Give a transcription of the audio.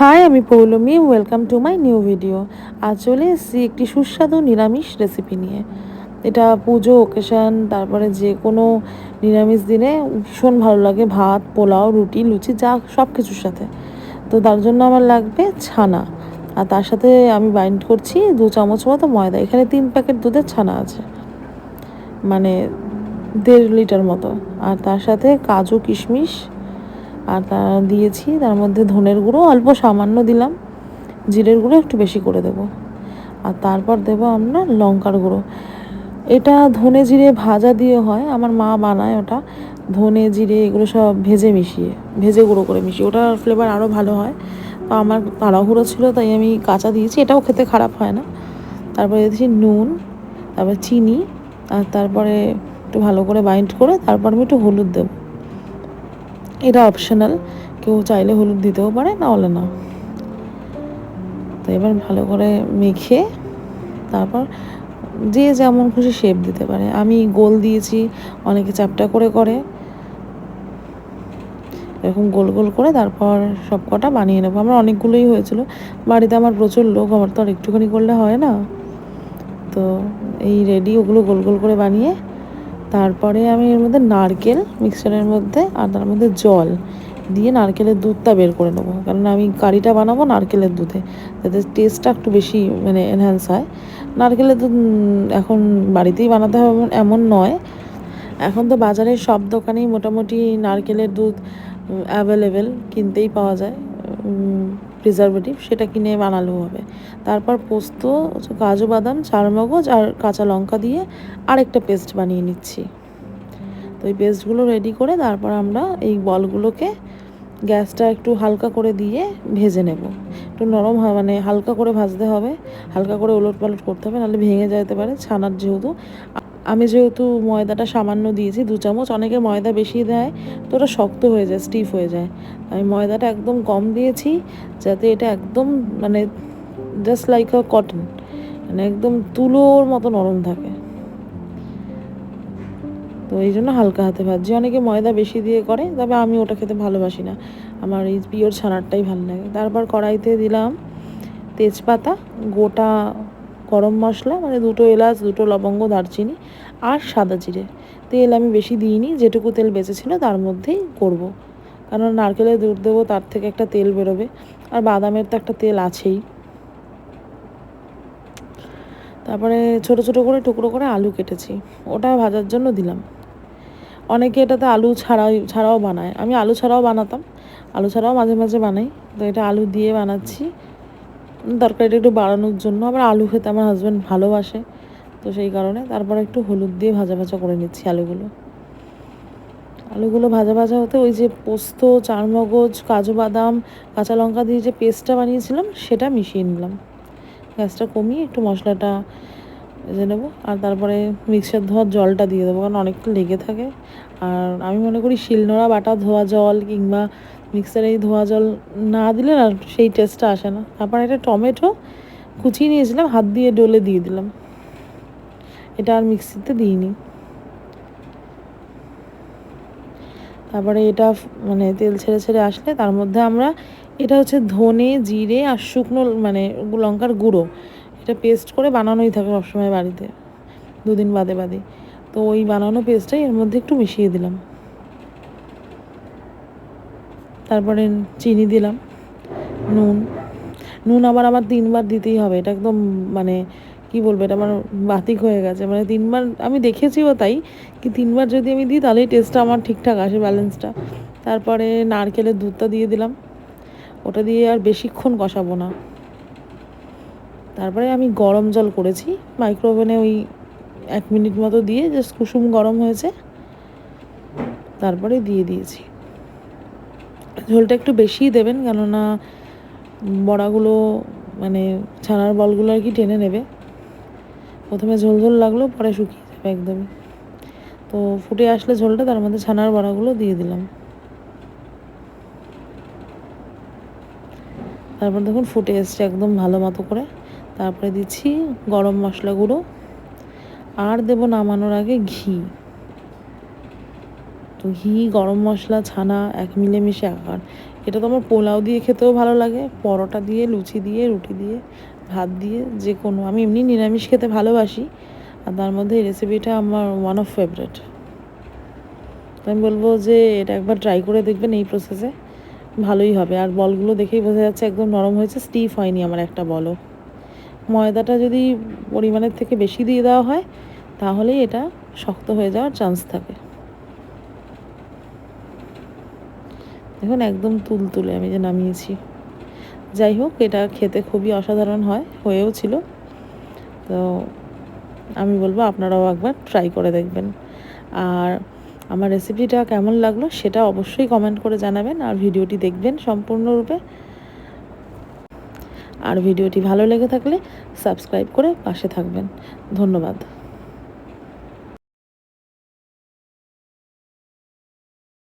High আমি Poulami welcome to my new video আজ চলে এসেছি একটি সুস্বাদু নিরামিষ রেসিপি নিয়ে। এটা পুজো ওকেশন তারপরে যে কোনো নিরামিষ দিনে ভীষণ ভালো লাগে, ভাত, পোলাও, রুটি, লুচি, যা সব কিছুর সাথে। তো তার জন্য আমার লাগবে ছানা। আর তার সাথে আমি বাইন্ড করছি দু চামচ মতো ময়দা। এখানে তিন প্যাকেট দুধের ছানা আছে। মানে দেড় লিটার মতো। আর তার সাথে কাজু কিশমিশ আর তা দিয়েছি, তার মধ্যে ধনের গুঁড়ো অল্প সামান্য দিলাম, জিরের গুঁড়ো একটু বেশি করে দেব। আর তারপর দেব আমরা লঙ্কার গুঁড়ো। এটা ধনে জিরে ভাজা দিয়ে হয়, আমার মা বানায় ওটা। ধনে, জিরে, এগুলো সব ভেজে মিশিয়ে, ভেজে গুঁড়ো করে মিশিয়ে। ওটার ফ্লেভার আরও ভালো হয়। তো আমার তাড়াহুড়ো ছিল, তাই আমি কাঁচা দিয়েছি, এটাও খেতে খারাপ হয় না। তারপরে দিয়েছি নুন, তারপরে চিনি, আর তারপরে একটু ভালো করে বাইন্ড করে তারপর আমি একটু হলুদ দেবো। এটা অপশনাল কেউ চাইলে হলুদ দিতেও পারে, না হলে না। তো এবার ভালো করে মেখে তারপর যে যেমন খুশি শেপ দিতে পারে। আমি গোল দিয়েছি, অনেকে চ্যাপটা করে করে। এরকম গোল গোল করে তারপর সব কটা বানিয়ে নেব। আমার অনেকগুলোই হয়েছিল। বাড়িতে আমার প্রচুর লোক, আমার তো আর একটুখানি করলে হয় না। তো এই রেডি ওগুলো গোল গোল করে বানিয়ে তারপরে আমি এর মধ্যে নারকেল মিক্সারের মধ্যে, আর তার মধ্যে জল দিয়ে নারকেলের দুধটা বের করে নেব। কারণ আমি কারিটা বানাবো নারকেলের দুধে, যাতে টেস্টটা একটু বেশি মানে এনহ্যান্স হয়। নারকেলের দুধ এখন বাড়িতেই বানাতে হবে এমন নয়। এখন তো বাজারে সব দোকানেই মোটামুটি নারকেলের দুধ অ্যাভেলেবেল কিনতেই পাওয়া যায়। প্রিজারভেটিভ সেটা কিনে বানালেও হবে। তারপর পোস্ত কাজু বাদাম, চারমগজ আর কাঁচা লঙ্কা দিয়ে আরেকটা পেস্ট বানিয়ে নিচ্ছি। তো এই পেস্টগুলো রেডি করে তারপর আমরা এই বলগুলোকে গ্যাসটা একটু হালকা করে দিয়ে ভেজে নেব। একটু নরম মানে হালকা করে ভাজতে হবে। হালকা করে ওলট পালট করতে হবে, নাহলে ভেঙে যেতে পারে ছানার যেহেতু। আমি যেহেতু ময়দাটা সামান্য দিয়েছি, দু চামচ, অনেকে ময়দা বেশি দেয়, তো ওটা শক্ত হয়ে যায় স্টিফ হয়ে যায়। আমি ময়দাটা একদম কম দিয়েছি, যাতে এটা একদম মানে জাস্ট লাইক আ কটন মানে একদম তুলোর মতো নরম থাকে। তো এই জন্য হালকা হাতে ভাজি অনেকে ময়দা বেশি দিয়ে করে, তবে আমি ওটা খেতে ভালোবাসি না। আমার এই পিওর ছানারটাই ভালো লাগে। তারপর কড়াইতে দিলাম তেজপাতা, গোটা গরম মশলা মানে দুটো এলাচ, দুটো লবঙ্গ, দারচিনি আর সাদা জিরে। তেল আমি বেশি দিইনি, যেটুকু তেল বেঁচেছিলো তার মধ্যেই করব। কারণ নারকেলের দুধ দেবো, তার থেকে একটা তেল বেরোবে। আর বাদামের তো একটা তেল আছেই। তারপরে ছোট ছোট করে টুকরো করে আলু কেটেছি। ওটা ভাজার জন্য দিলাম। অনেকে এটাতে আলু ছাড়াই, ছাড়াও বানায়। আমি আলু ছাড়াও বানাতাম, আলু ছাড়াও মাঝে মাঝে বানাই। তো এটা আলু দিয়ে বানাচ্ছি। তরকারিটা একটু বাড়ানোর জন্য। আবার আলু খেতে আমার হাজব্যান্ড ভালোবাসে, তো সেই কারণে তারপর একটু হলুদ দিয়ে ভাজা ভাজা করে নিচ্ছি আলুগুলো। আলুগুলো ভাজা ভাজা হতে ওই যে পোস্ত, চারমগজ, কাজু বাদাম, কাঁচা লঙ্কা দিয়ে যে পেস্টটা বানিয়েছিলাম, সেটা মিশিয়ে নিলাম। গ্যাসটা কমিয়ে একটু মশলাটা ভেজে নেব আর তারপরে মিক্সার ধোয়ার জলটা দিয়ে দেবো, কারণ অনেকটা লেগে থাকে। আর আমি মনে করি শিলনোড়া বাটা ধোয়া জল কিংবা মিক্সারে এই ধোয়া জল না দিলে না সেই টেস্টটা আসে না। তারপর একটা টমেটো কুচিয়ে নিয়েছিলাম, হাত দিয়ে ডলে দিয়ে দিলাম। এটা আর মিক্সিতে দিইনি। তারপরে এটা মানে তেল ছেড়ে ছেড়ে আসলে তার মধ্যে আমরা, এটা হচ্ছে ধনে, জিরে আর শুকনো মানে লঙ্কার গুঁড়ো। এটা পেস্ট করে বানানোই থাকে সবসময় বাড়িতে, দুদিন বাদে বাদে। তো ওই বানানো পেস্টটাই এর মধ্যে একটু মিশিয়ে দিলাম। তারপরে চিনি দিলাম, নুন। নুন আবার আমার তিনবার দিতেই হবে, এটা একদম মানে কি বলব, এটা আমার বাতিক হয়ে গেছে। মানে তিনবার, আমি দেখেছিও তাই কি তিনবার যদি আমি দিই তাহলে টেস্টটা আমার ঠিকঠাক আসে ব্যালেন্সটা তারপরে নারকেলের দুধটা দিয়ে দিলাম, ওটা দিয়ে আর বেশিক্ষণ কষাবো না। তারপরে আমি গরম জল করেছি মাইক্রোওভেনে ওই এক মিনিট মতো দিয়ে জাস্ট কুসুম গরম হয়েছে, তারপরে দিয়ে দিয়েছি। ঝোলটা একটু বেশিই দেবেন, কেননা বড়াগুলো মানে ছানার বলগুলো আর কি টেনে নেবে। প্রথমে ঝোল ঝোল লাগল, পরে শুকিয়ে যাবে একদমই। তো ফুটে আসলে ঝোলটা, তার মধ্যে ছানার বড়াগুলো দিয়ে দিলাম। তারপর দেখুন ফুটে এসছে একদম ভালো মতো করে। তারপরে দিচ্ছি গরম মশলা গুঁড়ো। আর দেবো নামানোর আগে ঘি। ঘি, গরম মশলা, ছানা, এক মিলেমিশে আকার। এটা তো আমার পোলাও দিয়ে খেতেও ভালো লাগে। পরোটা দিয়ে, লুচি দিয়ে, রুটি দিয়ে, ভাত দিয়ে, যে কোনো। আমি এমনি নিরামিষ খেতে ভালোবাসি। আর তার মধ্যে এই রেসিপিটা আমার ওয়ান অফ ফেভারেট আমি বলব যে এটা একবার ট্রাই করে দেখবেন এই প্রসেসে ভালোই হবে। আর বলগুলো দেখেই বোঝা যাচ্ছে একদম নরম হয়েছে স্টিফ হয়নি আমার একটা বলও। ময়দাটা যদি পরিমাণের থেকে বেশি দিয়ে দেওয়া হয়, তাহলেই এটা শক্ত হয়ে যাওয়ার চান্স থাকে। দেখুন, একদম তুলতুলে আমি যে নামিয়েছি। যাই হোক, এটা খেতে খুবই অসাধারণ হয় হয়েও ছিল তো আমি বলব, আপনারাও একবার ট্রাই করে দেখবেন। আর আমার রেসিপিটা কেমন লাগল, সেটা অবশ্যই কমেন্ট করে জানাবেন, আর ভিডিওটি দেখবেন সম্পূর্ণরূপে। আর ভিডিওটি ভালো লেগে থাকলে সাবস্ক্রাইব করে পাশে থাকবেন। ধন্যবাদ।